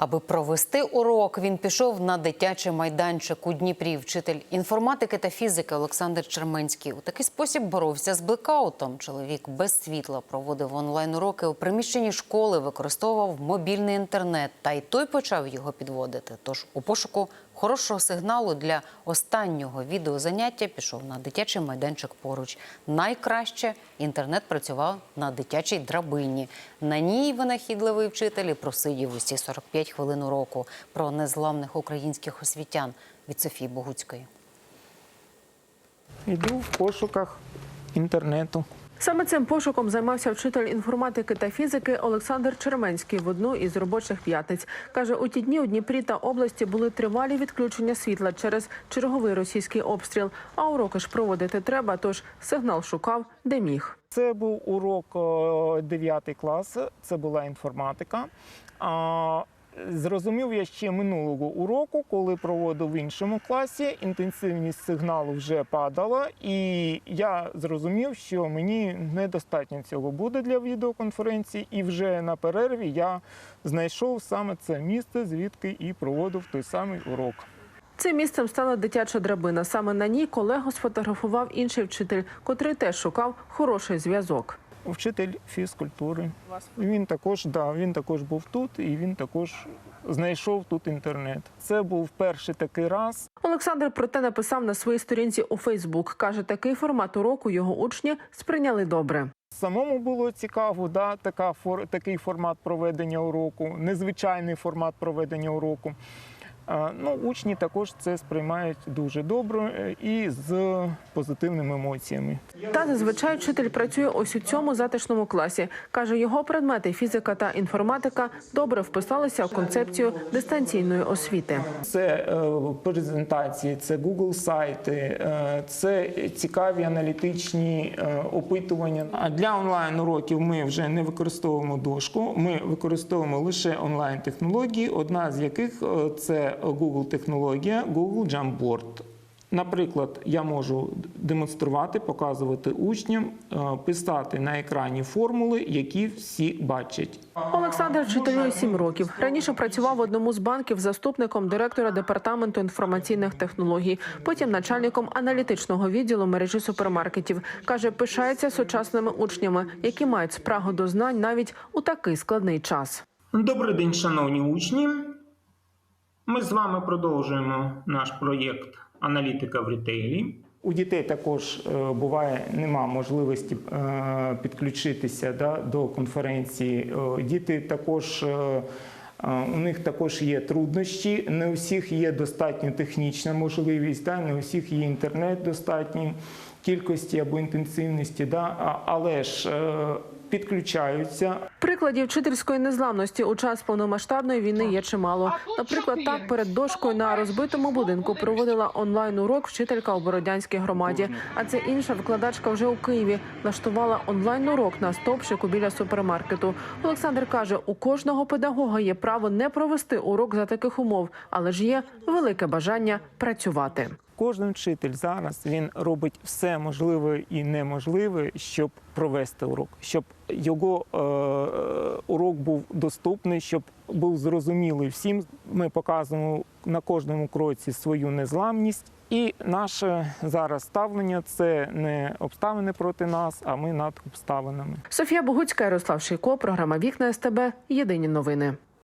Аби провести урок, він пішов на дитячий майданчик у Дніпрі. Вчитель інформатики та фізики Олександр Черменський у такий спосіб боровся з блекаутом. Чоловік без світла проводив онлайн уроки у приміщенні школи, використовував мобільний інтернет, та й той почав його підводити. Тож у пошуку хорошого сигналу для останнього відеозаняття пішов на дитячий майданчик поруч. Найкраще інтернет працював на дитячій драбині. На ній винахідливий вчитель просидів усі 45 хвилин уроку про незламних українських освітян від Софії Богуцької. Йду в пошуках інтернету. Саме цим пошуком займався вчитель інформатики та фізики Олександр Черменський в одну із робочих п'ятниць. Каже, у ті дні у Дніпрі та області були тривалі відключення світла через черговий російський обстріл. А уроки ж проводити треба, тож сигнал шукав, де міг. Це був урок 9 клас, це була інформатика. Зрозумів я ще минулого уроку, коли проводив в іншому класі, інтенсивність сигналу вже падала, і я зрозумів, що мені недостатньо цього буде для відеоконференції, і вже на перерві я знайшов саме це місце, звідки і проводив той самий урок. Цим місцем стала дитяча драбина. Саме на ній колегу сфотографував інший вчитель, котрий теж шукав хороший зв'язок. Вчитель фізкультури. Він також, да, він також був тут, і він також знайшов тут інтернет. Це був перший такий раз. Олександр проте написав на своїй сторінці у Фейсбук. каже, такий формат уроку його учні сприйняли добре. Самому було цікаво, да, така фор, такий формат проведення уроку, незвичайний формат проведення уроку. Ну, учні також це сприймають дуже добре е, і з позитивними емоціями. Та зазвичай вчитель працює ось у цьому затишному класі. каже, його предмети фізика та інформатика добре вписалися в концепцію дистанційної освіти. Це е, презентації, це Google сайти, е, це цікаві аналітичні опитування. А для онлайн уроків ми вже не використовуємо дошку. Ми використовуємо лише онлайн технології, одна з яких це Google технологія, Google Jamboard. Наприклад, я можу демонструвати, показувати учням, е, писати на екрані формули, які всі бачать. Олександр вчителює сім років. Раніше працював в одному з банків заступником директора департаменту інформаційних технологій, потім начальником аналітичного відділу мережі супермаркетів. каже, пишається сучасними учнями, які мають спрагу до знань навіть у такий складний час. Добрий день, шановні учні. Ми з вами продовжуємо наш проєкт Аналітика в ретейлі. У дітей також е, буває нема можливості е, підключитися да, до конференції. Е, Діти також. У них також є труднощі, не у всіх є достатньо технічна можливість, да, не у всіх є інтернет достатньої кількості або інтенсивності, да, але ж підключаються, Прикладів вчительської незламності у час повномасштабної війни є чимало. Наприклад, так перед дошкою на розбитому будинку проводила онлайн урок вчителька у Бородянській громаді. А це інша викладачка вже у Києві влаштувала онлайн урок на стовпчику біля супермаркету. Олександр каже, у кожного педагога є право не провести урок за таких умов, але ж є велике бажання працювати. Кожен вчитель зараз він робить все можливе і неможливе, щоб провести урок, щоб його е, е, урок був доступний, щоб був зрозумілий всім. Ми показуємо на кожному кроці свою незламність. І наше зараз ставлення це не обставини проти нас, а ми над обставинами. Софія Богуцька, Ярослав Шийко, програма Вікна СТБ. Єдині новини.